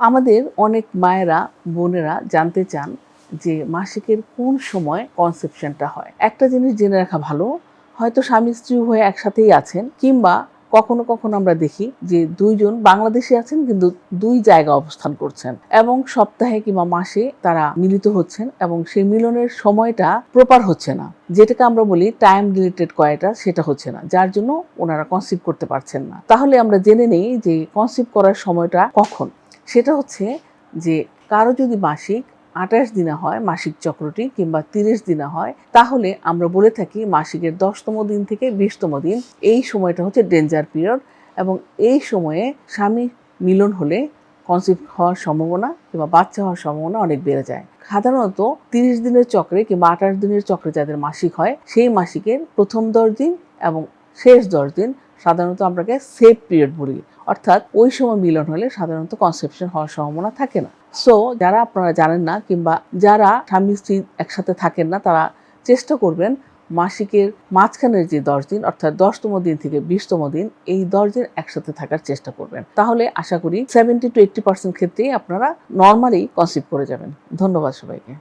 আমাদের অনেক মায়েরা, বোনেরা জানতে চান যে মাসিকের কোন সময় কনসেপশনটা হয়। একটা জিনিস জেনে রাখা ভালো, হয়তো স্বামী স্ত্রী হয়ে একসাথেই আছেন, কিংবা কখনো কখনো আমরা দেখি যে দুইজন বাংলাদেশে আছেন, কিন্তু দুই জায়গা অবস্থান করছেন। এবং সপ্তাহে কিংবা মাসে তারা মিলিত হচ্ছেন এবং সেই মিলনের সময়টা প্রপার হচ্ছে না। যেটাকে আমরা বলি টাইম রিলেটেড কয়টা সেটা হচ্ছে না। যার জন্য ওনারা কনসিভ করতে পারছেন না। তাহলে আমরা জেনে নেই যে কনসিভ করার সময়টা কখন। সেটা হচ্ছে যে কারও যদি মাসিক আঠাশ দিনে হয়, মাসিক চক্রটি কিংবা তিরিশ দিনে হয়, তাহলে আমরা বলে থাকি মাসিকের দশতম দিন থেকে বিশতম দিন। এই সময়টা হচ্ছে ডেঞ্জার পিরিয়ড এবং এই সময়ে স্বামী মিলন হলে কনসিভ হওয়ার সম্ভাবনা কিংবা বাচ্চা হওয়ার সম্ভাবনা অনেক বেড়ে যায়। সাধারণত তিরিশ দিনের চক্রে কিংবা আঠাশ দিনের চক্রে যাদের মাসিক হয়, সেই মাসিকের প্রথম দশ দিন এবং শেষ দশ দিন সাধারণত আমরাকে সেফ পিরিয়ড বলি। অর্থাৎ ওই সময় মিলন হলে সাধারণত কনসেপশন হওয়ার সম্ভাবনা থাকে না। সো যারা আপনারা জানেন না কিংবা যারা স্বামী স্ত্রী একসাথে থাকেন না, তারা চেষ্টা করবেন মাসিকের মাঝখানের যে দশ দিন, অর্থাৎ দশতম দিন থেকে বিশতম দিন, এই দশ দিন একসাথে থাকার চেষ্টা করবেন। তাহলে আশা করি সেভেন্টি টু এইট্টি পার্সেন্ট ক্ষেত্রেই আপনারা নর্মালি কনসিভ করে যাবেন। ধন্যবাদ সবাইকে।